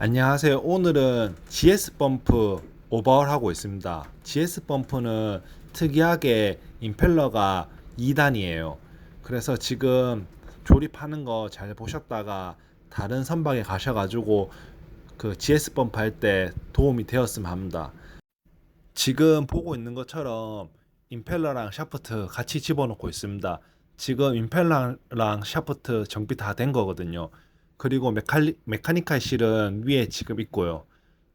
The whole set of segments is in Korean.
안녕하세요. 오늘은 GS 펌프 오버홀 하고 있습니다. GS 펌프는 특이하게 임펠러가 2단이에요. 그래서 지금 조립하는 거 잘 보셨다가 다른 선박에 가셔가지고 그 GS 펌프 할 때 도움이 되었으면 합니다. 지금 보고 있는 것처럼 임펠러랑 샤프트 같이 집어넣고 있습니다. 지금 임펠러랑 샤프트 정비 다 된 거거든요. 그리고 메칼리, 메카니컬 실은 위에 지금 있고요.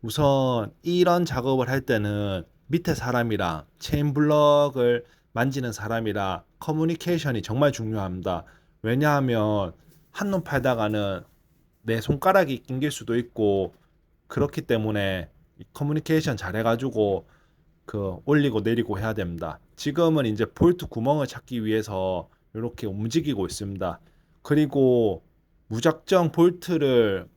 우선 이런 작업을 할 때는 밑에 사람이랑 체인 블럭을 만지는 사람이랑 커뮤니케이션이 정말 중요합니다. 왜냐하면 한눈 팔다가는 내 손가락이 낑길 수도 있고 그렇기 때문에 이 커뮤니케이션 잘 해가지고 그 올리고 내리고 해야 됩니다. 지금은 이제 볼트 구멍을 찾기 위해서 이렇게 움직이고 있습니다. 그리고 무작정 볼트를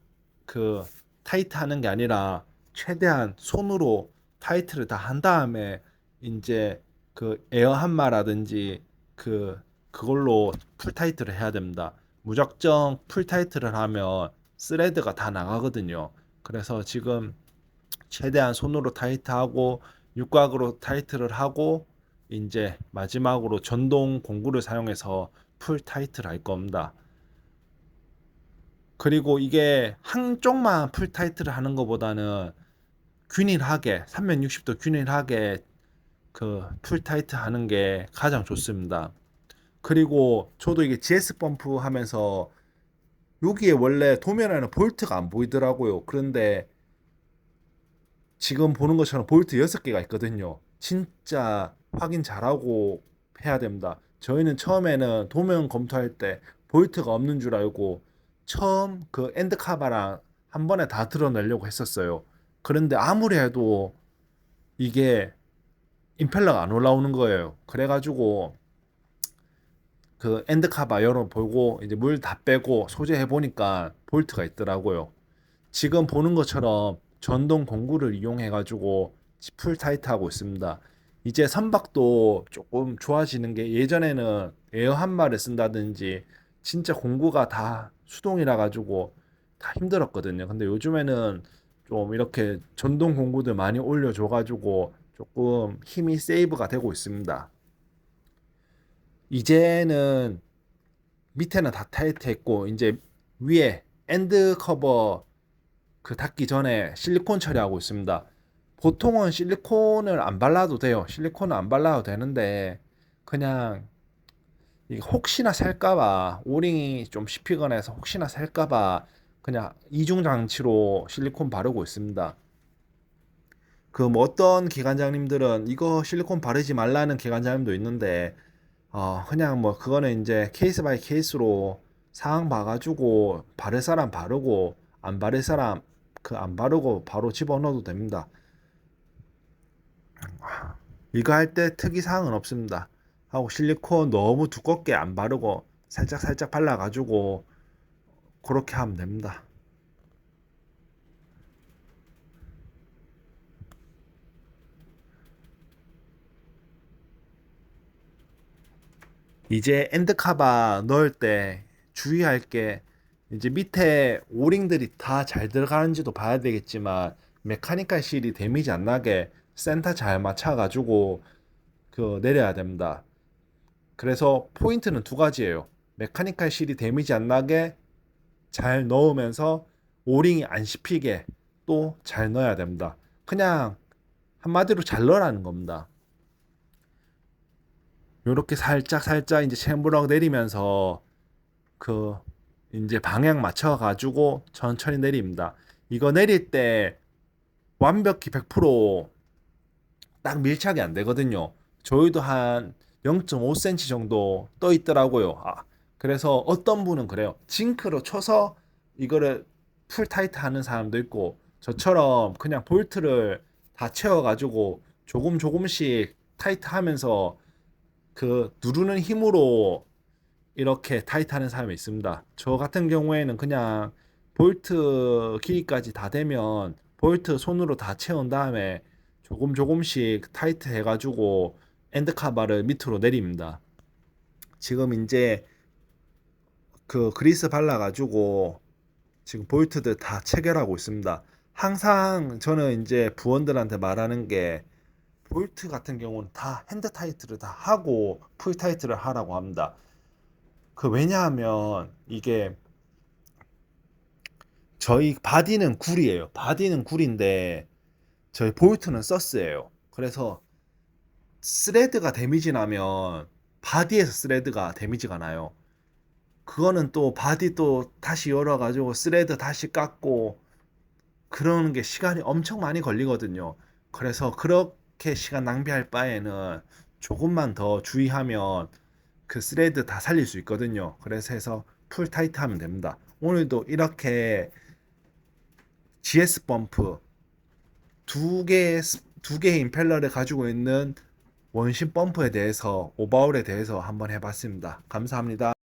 그 타이트 하는 게 아니라 최대한 손으로 타이트를 다 한 다음에 이제 그 에어 함마라든지 그 그걸로 풀 타이트를 해야 됩니다. 무작정 풀 타이트를 하면 스레드가 다 나가거든요. 그래서 지금 최대한 손으로 타이트하고 육각으로 타이트를 하고 이제 마지막으로 전동 공구를 사용해서 풀 타이트를 할 겁니다. 그리고 이게 한쪽만 풀 타이트를 하는 것보다는 균일하게 360도 균일하게 그 풀 타이트 하는 게 가장 좋습니다. 그리고 저도 이게 GS 펌프 하면서 여기에 원래 도면에는 볼트가 안 보이더라고요. 그런데 지금 보는 것처럼 볼트 6개가 있거든요. 진짜 확인 잘하고 해야 됩니다. 저희는 처음에는 도면 검토할 때 볼트가 없는 줄 알고 처음 그 엔드카바랑 한 번에 다 드러내려고 했었어요. 그런데 아무리 해도 이게 임펠러가 안 올라오는 거예요. 그래가지고 그 엔드카바 열어보고 이제 물 다 빼고 소재해 보니까 볼트가 있더라고요. 지금 보는 것처럼 전동 공구를 이용해 가지고 풀 타이트 하고 있습니다. 이제 선박도 조금 좋아지는 게 예전에는 에어 한마를 쓴다든지 진짜 공구가 다 수동이라 가지고 다 힘들었거든요. 근데 요즘에는 좀 이렇게 전동 공구들 많이 올려줘 가지고 조금 힘이 세이브가 되고 있습니다. 이제는 밑에는 다 타이트했고 이제 위에 엔드 커버 그 닫기 전에 실리콘 처리하고 있습니다. 보통은 실리콘을 안 발라도 돼요. 실리콘은 안 발라도 되는데 그냥 혹시나 살까봐 오링이 좀 씹히거나 해서 혹시나 살까봐 그냥 이중 장치로 실리콘 바르고 있습니다. 그 뭐 어떤 기관장님들은 이거 실리콘 바르지 말라는 기관장님도 있는데 어 그냥 뭐 그거는 이제 케이스 바이 케이스로 상황 봐가지고 바를 사람 바르고 안 바를 사람 그 안 바르고 바로 집어넣어도 됩니다. 이거 할 때 특이 사항은 없습니다. 하고 실리콘 너무 두껍게 안 바르고 살짝 살짝 발라가지고 그렇게 하면 됩니다. 이제 엔드카바 넣을 때 주의할 게 이제 밑에 오링들이 다 잘 들어가는지도 봐야 되겠지만 메카니컬 실이 데미지 안 나게 센터 잘 맞춰가지고 그 내려야 됩니다. 그래서 포인트는 두 가지예요. 메카니컬 실이 데미지 안 나게 잘 넣으면서 오링이 안 씹히게 또 잘 넣어야 됩니다. 그냥 한마디로 잘 넣으라는 겁니다. 요렇게 살짝 살짝 이제 챔버럭 내리면서 그 이제 방향 맞춰 가지고 천천히 내립니다. 이거 내릴 때 완벽히 100%딱 밀착이 안 되거든요. 저희도 한 0.5cm 정도 떠 있더라고요. 아, 그래서 어떤 분은 그래요. 징크로 쳐서 이거를 풀 타이트 하는 사람도 있고 저처럼 그냥 볼트를 다 채워 가지고 조금 조금씩 타이트 하면서 그 누르는 힘으로 이렇게 타이트 하는 사람이 있습니다. 저 같은 경우에는 그냥 볼트 길이까지 다 되면 볼트 손으로 다 채운 다음에 조금 조금씩 타이트 해가지고 엔드 카바를 밑으로 내립니다. 지금 이제 그 그리스 발라가지고 지금 볼트들 다 체결하고 있습니다. 항상 저는 이제 부원들한테 말하는 게 볼트 같은 경우는 다 핸드 타이트를 다 하고 풀 타이트를 하라고 합니다. 그 왜냐하면 이게 저희 바디는 굴이에요. 바디는 굴인데 저희 볼트는 서스예요. 그래서 스레드가 데미지 나면 바디에서 스레드가 데미지가 나요. 그거는 또 바디 또 다시 열어가지고 스레드 다시 깎고 그러는 게 시간이 엄청 많이 걸리거든요. 그래서 그렇게 시간 낭비할 바에는 조금만 더 주의하면 그 스레드 다 살릴 수 있거든요. 그래서 해서 풀 타이트 하면 됩니다. 오늘도 이렇게 GS 범프 두 개의 스- 두 개의 임펠러를 가지고 있는 원심 범프에 대해서 오버홀에 대해서 한번 해봤습니다. 감사합니다.